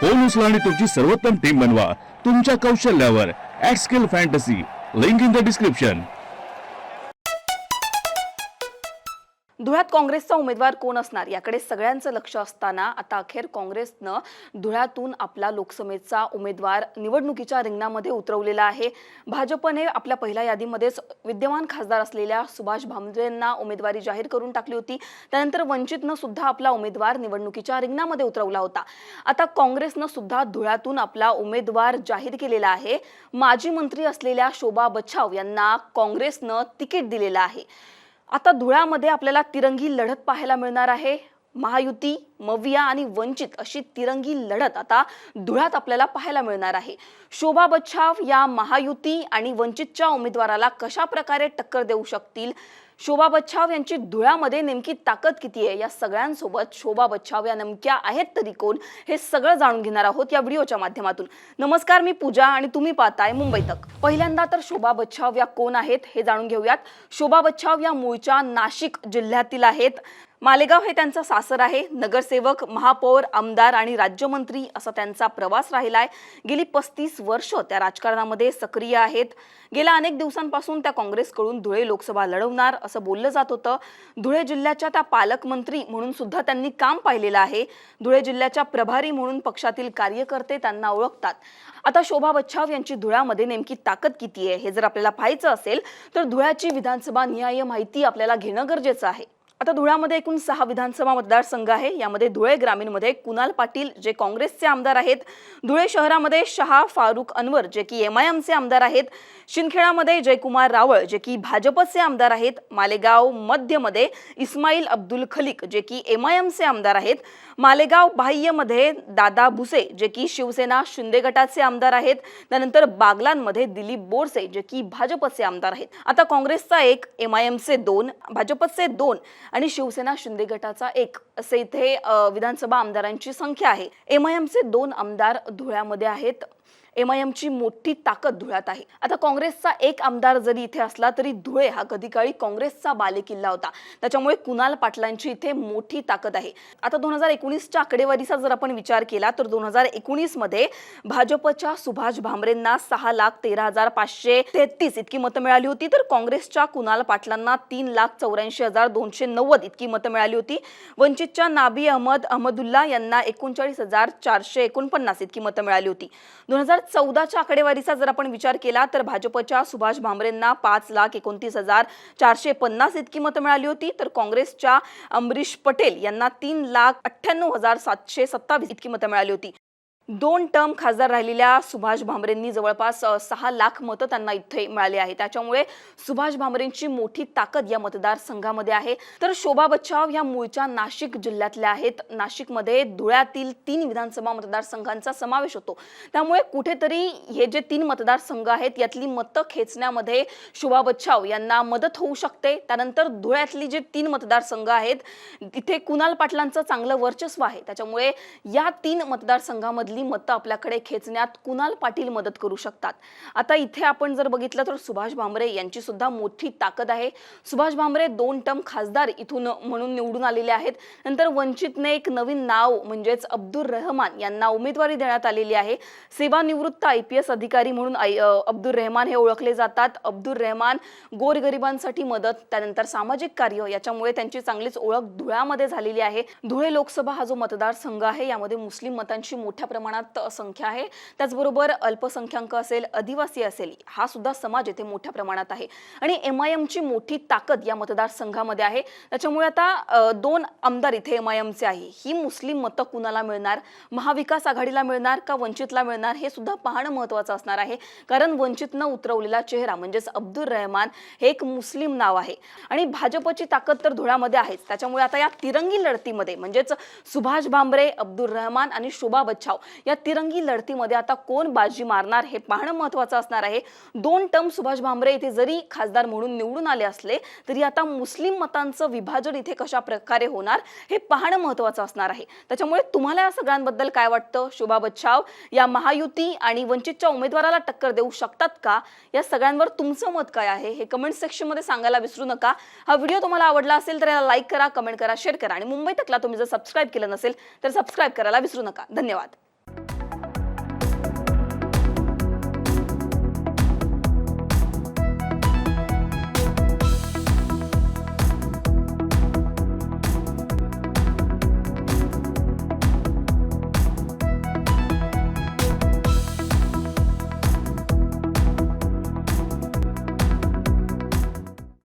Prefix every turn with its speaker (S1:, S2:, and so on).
S1: Phone उचला आणि तुमची सर्वोत्तम टीम बनवा. तुमच्या कौशल्यावर at skill fantasy link in the description
S2: धुळ्यात काँग्रेसचा उमेदवार कोण असणार? याकडे सगळ्यांचं लक्ष असताना आता अखेर काँग्रेसनं धुळ्यातून आपला लोकसभेचा उमेदवार निवडणुकीच्या रिंगणामध्ये उतरवलेला आहे. भाजपने आपल्या पहिल्या यादीमध्येच विद्यमान खासदार असलेल्या सुभाष भामरेंना उमेदवारी जाहीर करून टाकली होती. त्यानंतर वंचितनं सुद्धा आपला उमेदवार निवडणुकीच्या रिंगणामध्ये उतरवला होता. आता काँग्रेसनं सुद्धा धुळ्यातून आपला उमेदवार जाहीर केलेला आहे. माजी मंत्री असलेल्या शोभा बच्छाव यांना काँग्रेसनं तिकीट दिलेलं आहे. आता धुळ्यामध्ये आपल्याला तिरंगी लढत पाहायला मिळणार आहे. महायुती मविया आणि वंचित अशी तिरंगी लढत आता धुळ्यात आपल्याला पाहायला मिळणार आहे. शोभा बच्छाव या महायुती आणि वंचितच्या उमेदवाराला कशा प्रकारे टक्कर देऊ शकतील? शोभा बच्छाव यांची धुळ्यामध्ये नेमकी ताकद किती आहे? या सगळ्यांसोबत शोभा बच्छाव या नेमक्या आहेत तरी कोण? हे सगळं जाणून घेणार आहोत या व्हिडिओच्या माध्यमातून. नमस्कार मी पूजा आणि तुम्ही पाहताय मुंबई तक. पहिल्यांदा तर शोभा बच्छाव या कोण आहेत हे जाणून घेऊयात. शोभा बच्छाव या मूळच्या नाशिक जिल्ह्यातील आहेत. मालेगाव हे त्यांचं सासर आहे. नगरसेवक महापौर आमदार आणि राज्यमंत्री असा त्यांचा प्रवास राहिला आहे गेली पस्तीस वर्ष त्या राजकारणामध्ये सक्रिय आहेत. गेल्या अनेक दिवसांपासून त्या काँग्रेसकडून धुळे लोकसभा लढवणार असं बोललं जात होतं. धुळे जिल्ह्याच्या त्या पालकमंत्री म्हणून सुद्धा त्यांनी काम पाहिलेलं आहे. धुळे जिल्ह्याच्या प्रभारी म्हणून पक्षातील कार्यकर्ते त्यांना ओळखतात. आता शोभा बच्छाव यांची धुळ्यामध्ये नेमकी ताकद किती आहे हे जर आपल्याला पाहायचं असेल तर धुळ्याची विधानसभा न्याय माहिती आपल्याला घेणं गरजेचं आहे. आता धुळ्यामध्ये एकूण सहा विधानसभा मतदारसंघ आहे. यामध्ये धुळे ग्रामीणमध्ये कुणाल पाटील जे काँग्रेसचे आमदार आहेत. धुळे शहरामध्ये शहा फारुख अनवर जे की एम आय एमचे आमदार आहेत. शिंदखेडामध्ये जयकुमार रावळ जे की भाजपचे आमदार आहेत. मालेगाव मध्यमध्ये इस्माईल अब्दुल खलिक जे की एम आय एमचे आमदार आहेत. मालेगाव बाह्यमध्ये दादा भुसे जे की शिवसेना शिंदे गटाचे आमदार आहेत त्यानंतर बागलांमध्ये दिलीप बोरसे जे की भाजपचे आमदार आहेत. आता काँग्रेसचा एक एम आय एमचे दोन भाजपचे दोन आणि शिवसेना शिंदे गटाचा एक असे इथे विधानसभा आमदारांची संख्या आहे. एम आय एमचे दोन आमदार धुळ्यामध्ये आहेत. एम आय एमची मोठी ताकद धुळ्यात आहे. आता काँग्रेसचा एक आमदार जरी इथे असला तरी धुळे हा कधी काळी काँग्रेसचा बालेकिल्ला होता. त्याच्यामुळे कुणाल पाटलांची इथे मोठी ताकद आहे. आता दोन हजार एकोणीसच्या आकडेवारीचा जर आपण विचार केला तर दोन हजार एकोणीसमध्ये भाजपच्या सुभाष भामरेंना सहा लाख तेरा हजार पाचशे तेहतीस इतकी मतं मिळाली होती तर काँग्रेसच्या कुणाल पाटलांना तीन लाख चौऱ्याऐंशी हजार दोनशे नव्वद इतकी मतं मिळाली होती. वंचितच्या नाबी अहमद अहमदुल्ला यांना एकोणचाळीस हजार चारशे एकोणपन्नास इतकी मतं मिळाली होती. दोन हजार चौदाच्या आकडेवारीचा जर आपण विचार केला तर भाजपच्या सुभाष भामरेंना पाच लाख एकोणतीस हजार चारशे पन्नास इतकी मतं मिळाली होती. तर काँग्रेसच्या अमरीश पटेल यांना तीन लाख अठ्ठ्याण्णव हजार सातशे सत्तावीस इतकी मतं मिळाली होती. दोन टर्म खासदार राहिलेल्या सुभाष भामरेंनी जवळपास सहा लाख मतं त्यांना इथे मिळाली आहे त्याच्यामुळे सुभाष भामरेंची मोठी ताकद या मतदारसंघामध्ये आहे. तर शोभा बच्चाव या मूळच्या नाशिक जिल्ह्यातल्या आहेत. नाशिकमध्ये धुळ्यातील तीन विधानसभा मतदारसंघांचा समावेश होतो. त्यामुळे कुठेतरी हे जे तीन मतदारसंघ आहेत यातली मतं खेचण्यामध्ये शोभा बच्छाव यांना मदत होऊ शकते. त्यानंतर धुळ्यातली जे तीन मतदारसंघ आहेत तिथे कुणाल पाटलांचं चांगलं वर्चस्व आहे. त्याच्यामुळे या तीन मतदारसंघामधली मतं आपल्याकडे खेचण्यात कुणाल पाटील मदत करू शकतात? आता इथे आपण जर बघितलं तर सुभाष भामरे यांची सुद्धा मोठी ताकद आहे. सुभाष भामरे दोन टर्म खासदार इथून म्हणून निवडून आलेले आहेत. नंतर वंचितने एक नवीन नाव म्हणजेच अब्दुल रहमान यांना उमेदवारी देण्यात आलेली आहे. सेवानिवृत्त आय पी एस अधिकारी म्हणून अब्दुल रहमान हे ओळखले जातात. अब्दुल रहमान गोरगरिबांसाठी मदत त्यानंतर सामाजिक कार्य याच्यामुळे त्यांची चांगलीच ओळख धुळ्यामध्ये झालेली आहे. धुळे लोकसभा हा जो मतदारसंघ आहे यामध्ये मुस्लिम मतांची मोठ्या प्रमाणात संख्या आहे. त्याचबरोबर अल्पसंख्याक असेल आदिवासी असेल हा सुद्धा समाज येथे मोठ्या प्रमाणात आहे. आणि एम आय एमची मोठी ताकद या मतदारसंघामध्ये आहे. त्याच्यामुळे आता दोन आमदार इथे एम आय एमचे आहे. ही मुस्लिम मतं कुणाला मिळणार? महाविकास आघाडीला मिळणार का वंचितला मिळणार? हे सुद्धा पाहणं महत्वाचं असणार आहे. कारण वंचितनं उतरवलेला चेहरा म्हणजेच अब्दुल रहमान हे एक मुस्लिम नाव आहे. आणि भाजपची ताकद तर धुळ्यामध्ये आहेच. त्याच्यामुळे आता या तिरंगी लढतीमध्ये म्हणजेच सुभाष भांबरे अब्दुल रहमान आणि शोभा बच्छाव या तिरंगी लढतीमध्ये आता कोण बाजी मारणार हे पाहणं महत्वाचं असणार आहे. दोन टर्म सुभाष भामरे इथे जरी खासदार म्हणून निवडून आले असले तरी आता मुस्लिम मतांचं विभाजन इथे कशा प्रकारे होणार हे पाहणं महत्वाचं असणार आहे. त्याच्यामुळे तुम्हाला या सगळ्यांबद्दल काय वाटतं? शोभा बच्छाव या महायुती आणि वंचितच्या उमेदवाराला टक्कर देऊ शकतात का? या सगळ्यांवर तुमचं मत काय आहे? हे कमेंट सेक्शनमध्ये सांगायला विसरू नका. हा व्हिडिओ तुम्हाला आवडला असेल तर याला लाईक करा कमेंट करा शेअर करा आणि मुंबई तकला तुम्ही जर सबस्क्राईब केलं नसेल तर सबस्क्राईब करायला विसरू नका. धन्यवाद.